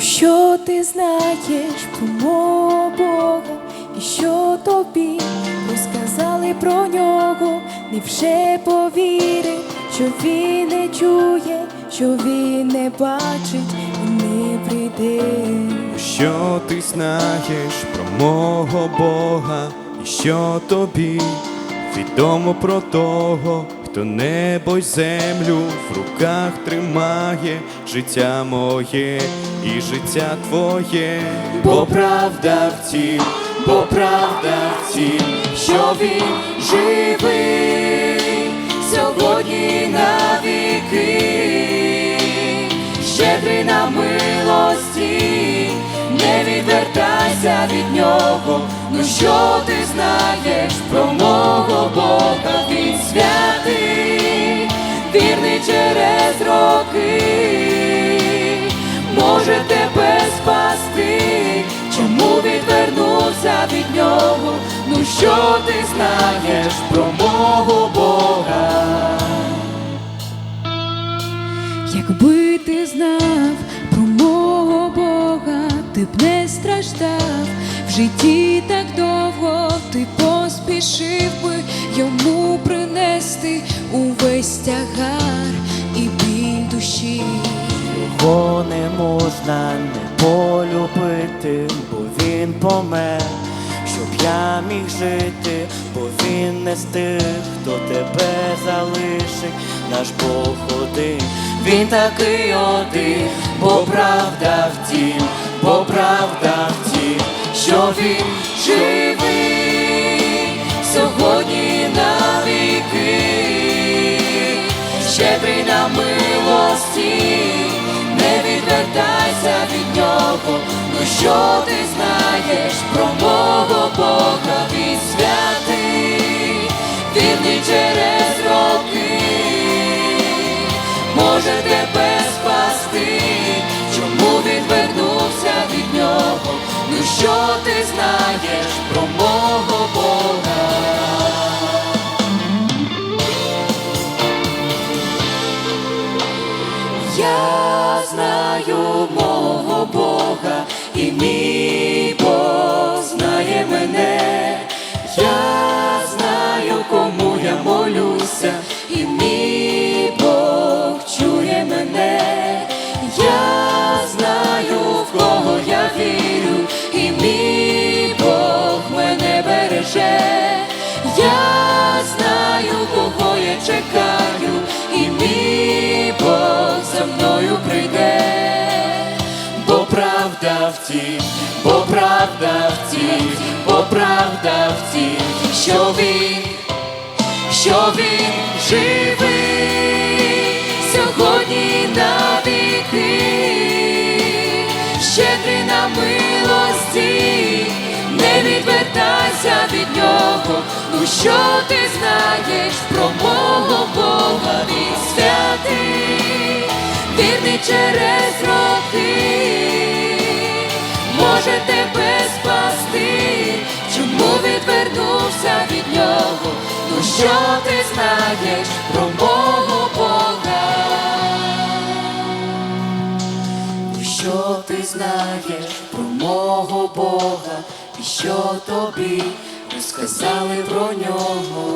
що ти знаєш про мого Бога, і що тобі розказали про нього, невже повірив, що він не чує, що він не бачить і не прийде. Що ти знаєш про мого Бога, і що тобі відомо про того, хто небо й землю в руках тримає, життя моє і життя твоє, бо правда в тім, бо правда в тім, що він живий сьогодні навіки щедрий на милості, не відвертайся від нього. Ну що ти знаєш про мого Бога? Він святий, вірний через роки, що ти знаєш про мого Бога? Якби ти знав про мого Бога, ти б не страждав в житті так довго, ти поспішив би йому принести увесь тягар і біль душі. Його не можна не полюбити, бо він помер, щоб я міг жити, бо він не з тих, хто тебе залишить, наш Бог один, він такий один, бо правда в тім, бо правда в тім, що він живий. Сьогодні навіки щедрий на милості, не відвертайся від нього. Ну що ти знаєш може тебе спасти, чому відвернувся від нього? Ну що ти знаєш про мого Бога? Я знаю мого Бога, і мій чекаю, і мій Бог за мною прийде, бо правда в тім, бо правда в тім, бо правда в тім, що він, що він живий сьогодні навіки, щедрий на милості, не відвертайся від нього. Ну що вірний через роки, може тебе спасти, чому відвернувся від нього? Ну що ти знаєш про мого Бога? Ну що ти знаєш про мого Бога? І що тобі розказали про нього?